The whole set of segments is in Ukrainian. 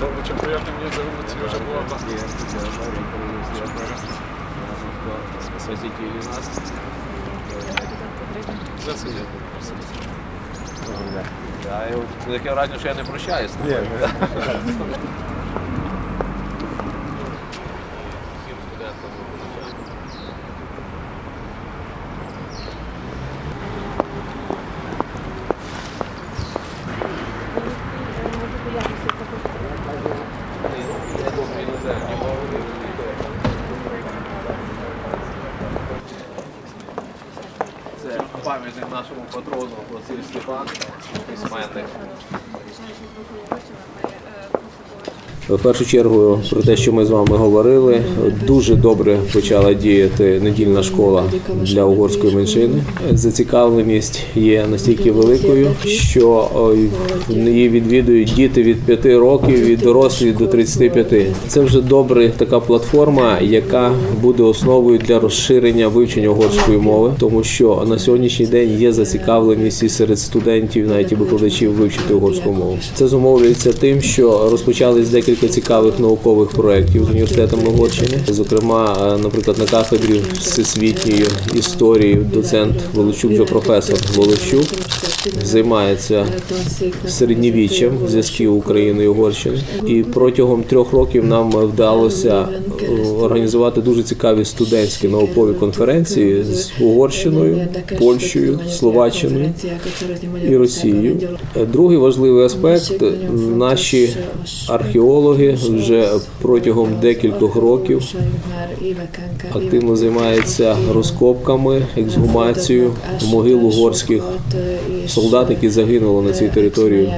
Dobrze, przyjechałem nie zarówno że była ta. Я його таке враження, що я не прощаюсь. Це пам'ятник нашому патрону Василь Степан, письменник. В першу чергу про те, що ми з вами говорили, дуже добре почала діяти недільна школа для угорської меншини. Зацікавленість є настільки великою, що її відвідують діти від 5 років, від дорослих до 35. Це вже добре така платформа, яка буде основою для розширення вивчення угорської мови, тому що на сьогоднішній день є зацікавленість і серед студентів, навіть і викладачів вивчити угорську мову. Це зумовлюється тим, що розпочались декілька цікавих наукових проєктів з університетом Угорщини. Зокрема, е, наприклад, на кафедрі всесвітньої історії доцент Волочук, вже професор Волочук, займається середньовіччям зв'язків України і Угорщини. І протягом трьох років нам вдалося е, організувати дуже цікаві студентські наукові конференції з Угорщиною, Польщею, Словаччиною і Росією. Другий важливий аспект наші археологи вже протягом декількох років активно займаються розкопками, ексгумацією могил угорських солдат, які загинули на цій території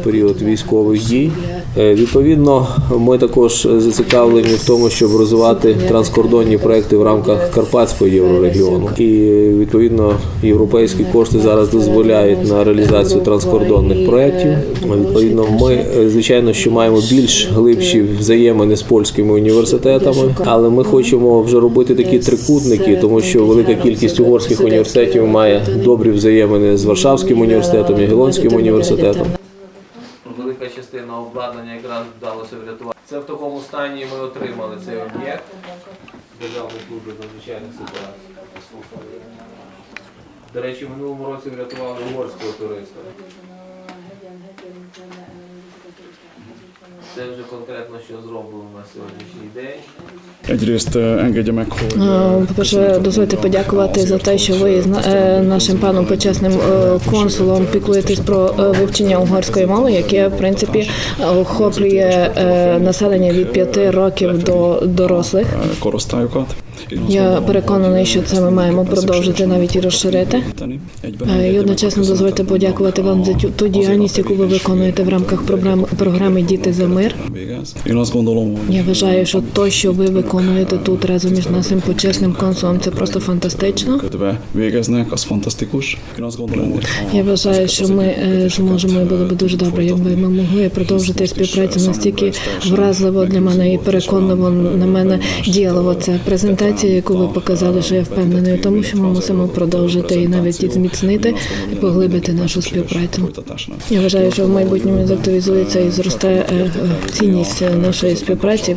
в період військових дій. Е, Відповідно, ми також зацікавлені в тому, щоб розвивати транскордонні проекти в рамках Карпатського єврорегіону. І відповідно європейські кошти зараз дозволяють на реалізацію транскордонних проєктів. Відповідно, ми е, звичайно, що маємо більш глибші взаємини з польськими університетами, але ми хочемо вже робити такі трикутники, тому що велика кількість угорських університетів має добрі взаємини з Варшавським університетом, Ягелонським університетом. Велика частина обладнання якраз вдалося врятувати. Це в такому стані ми отримали цей об'єкт Державної служби надзвичайних ситуацій. До речі, в минулому році врятували угорського туриста. Це вже конкретно, що зроблено на сьогоднішній день. Meg, hogy... Е, По-перше, дозвольте подякувати за те, що ви з е, нашим паном почесним е, консулом піклуєтесь про е, вивчення угорської мови, яке в принципі охоплює е, населення від 5 років до дорослих. azt Я переконаний, що це ми маємо продовжити навіть і розширити. Е, І одночасно дозвольте подякувати вам за ту діяльність, яку ви виконуєте в рамках програми програми Діти за мир. Я вважаю, що то, що ви виконуєте тут разом із нашим почесним консулом, це просто фантастично. Я вважаю, що ми е, зможемо і було б дуже добре, якби ми могли продовжити співпрацю настільки вразливо для мене і переконливо на мене діяло ця презентація, яку ви показали, що я впевнений у тому, що ми мусимо продовжити і навіть зміцнити і поглибити нашу співпрацю. Я вважаю, що в майбутньому активізується і зросте е, е, цінність нашої співпраці.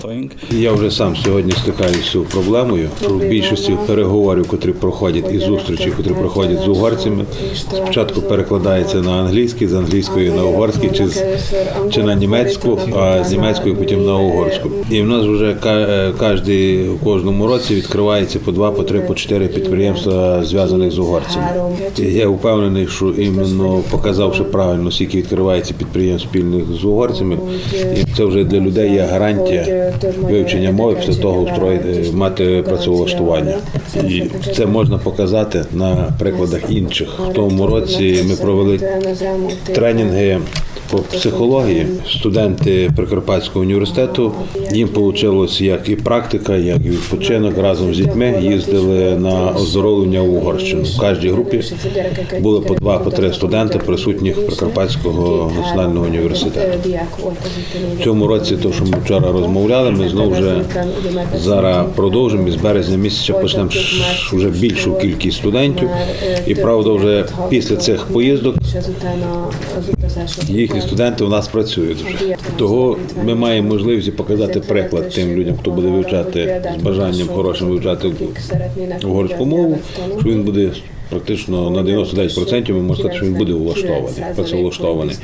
Я вже сам сьогодні стикаюся з цією проблемою. В більшості переговорів, котрі проходять і зустрічі, котрі проходять з угорцями, спочатку перекладається на англійський, з англійської на угорський, чи, з- чи на німецьку, а з німецької потім на угорську. І в нас вже е, кожний в кожному році відкривається по два, по три, по чотири підприємства зв'язаних з угорцями. Я впевнений, що іменно показавши правильно, скільки відкривається підприємств спільних з угорцями, і це вже для людей є гарантія вивчення мови після того устроїти мати працевлаштування. І це можна показати на прикладах інших. В тому році ми провели тренінги по психології. Студенти Прикарпатського університету їм вийшло як і практика, як і відпочинок разом з дітьми їздили на оздоровлення в Угорщину. В кожній групі були по два, по три студенти присутніх Прикарпатського національного університету. В цьому році, то що ми вчора розмовляли, ми знову вже зараз продовжимо і з березня місяця почнемо вже більшу кількість студентів. І правда, вже після цих поїздок їхні студенти у нас працюють вже. Того ми маємо можливість показати приклад тим людям, хто буде вивчати з бажанням хорошим вивчати угорську мову, що він буде практично на 99% ми можемо сказати, що він буде влаштований, працевлаштований.